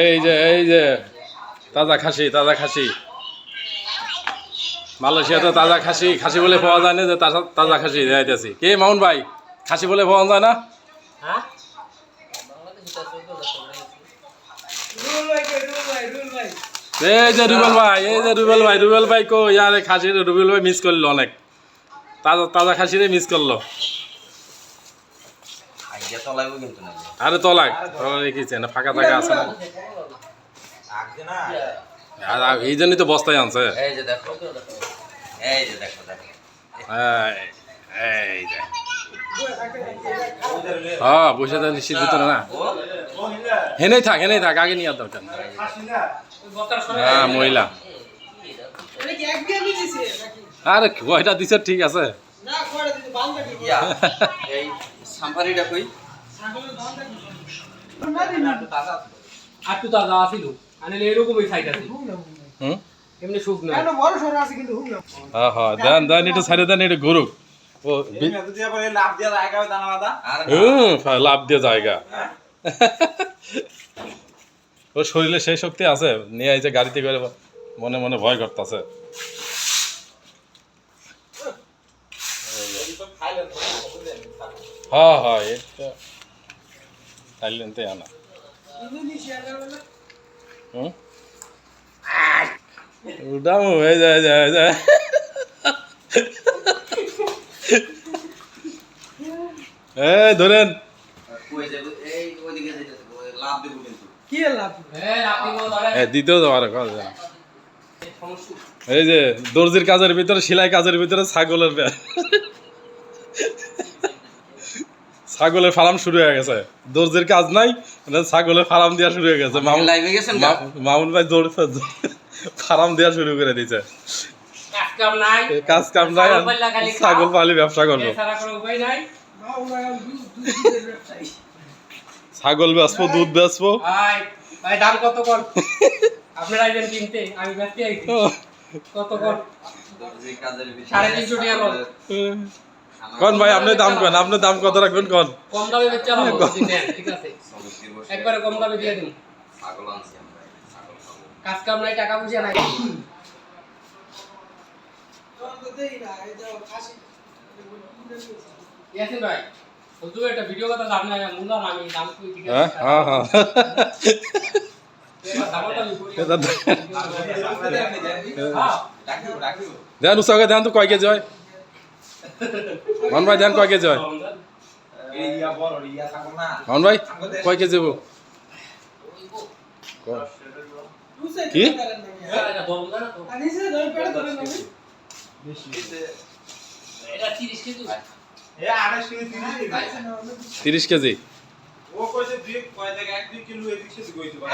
এই যে এই যে তাজা খাসি তাজা খাসি। মালয়েশিয়াতে তাজা খাসি খাসি বলে পাওয়া যায় না যে তাজা খাসি যাইতেছি কে মাউন ভাই? খাসি বলে পাওয়া যায় না? হ্যাঁ? এই যে রুবেল ভাই এই যে রুবেল ভাই রুবেল ভাই কো ইয়ার খাসি রুবেল ভাই মিস করল অনেক। তাজা তাজা খাসিরে মিস করল আইডিয়া তলাইব কিন্তু না আরে তলাক রেখেছে না ফাঁকা টাকা আছে না? আর এই জন্যই তো বস্তায় আনছে। এই যে দেখো এই যে দেখো দেখো। এই, এই যে। হ্যাঁ বসে থাক নিশ্চিত ভিতরে না। হেনেই থাক হেনেই থাক আগে নিয়ে দরকার হ্যাঁ মহিলা। আরে কয়টা দিছে? ঠিক আছে। ইয়া এই সাম্পারিটা কই? তাজা আর তো দাদা আসিল আনে এরকমই সাইড আছে। হুম? এমনি সুখ না হ্যাঁ হ্যাঁ দেন দেন একটু সাইডে দেন একটু ঘুরুক। ও লাভ দিয়া জায়গা দানা বাদা হুম, লাভ দিয়ে জায়গা। ও শরীরে সেই শক্তি আছে নিয়ে আইছে গাড়িতে করে মনে মনে ভয় করতেছে। হ্যাঁ হ্যাঁ এটা থাইল্যান্ডে আনা হুম উঠাও হয়ে যায় যায় যায় এই ধরেন কই যাবে এই ওইদিকে যাইতেছে লাভ দেব কিন্তু আপনি বল ধরে দিতেও তো পারে কথা এই যে দর্জির কাজের ভিতরে সেলাই কাজের ভিতরে ছাগলের ছাগলের ফার্ম শুরু হয়ে গেছে। দর্জির কাজ নাই মানে ছাগলের ফার্ম দেওয়া শুরু হয়ে গেছে। মামুন? ভাই দৌড় ফার্ম দেওয়া শুরু করে দিয়েছে। কাজ কাম নাই। এই কাজ কাম নাই আর ছাগল পালি ব্যবসা করব ছাগল বেচবো দুধ বেচবো। ভাই ভাই দাম কত কর আপনারা আইবেন কিনতে আমি ব্যস্ত আইছি কত কর দর্জির কাজের ভিতরে সাড়ে তিনশো টাকা বল। কোন ভাই আপনি দাম কন আপনি দাম কত রাখবেন কোন? কম দামে বেচা হবে ঠিক আছে। একবারে কম দামে দিয়ে দিন। ছাগল আনছি আমরা কাজ কাম নাই টাকা পয়সা নাই। ইয়াসিন ভাই? হুজুর একটা ভিডিও কথা দাম নাই মুলার আমি দাম কই ঠিক হ্যাঁ আছে? হ্যাঁ হ্যাঁ হ্যাঁ। দেন? দেন তো কয় কেজি হয়? মান ভাই, দেন কয় কেজি হয়? এই বড় ছাগল না মান ভাই, কয় কেজি হব কি? এটা ধরুন না তো। এটা 30 কেজি এ আড়াইশ তিরিশ কেজি। ও কইছে দুই এক দুই কিলো, এদিক সেদিক হইতে পারে।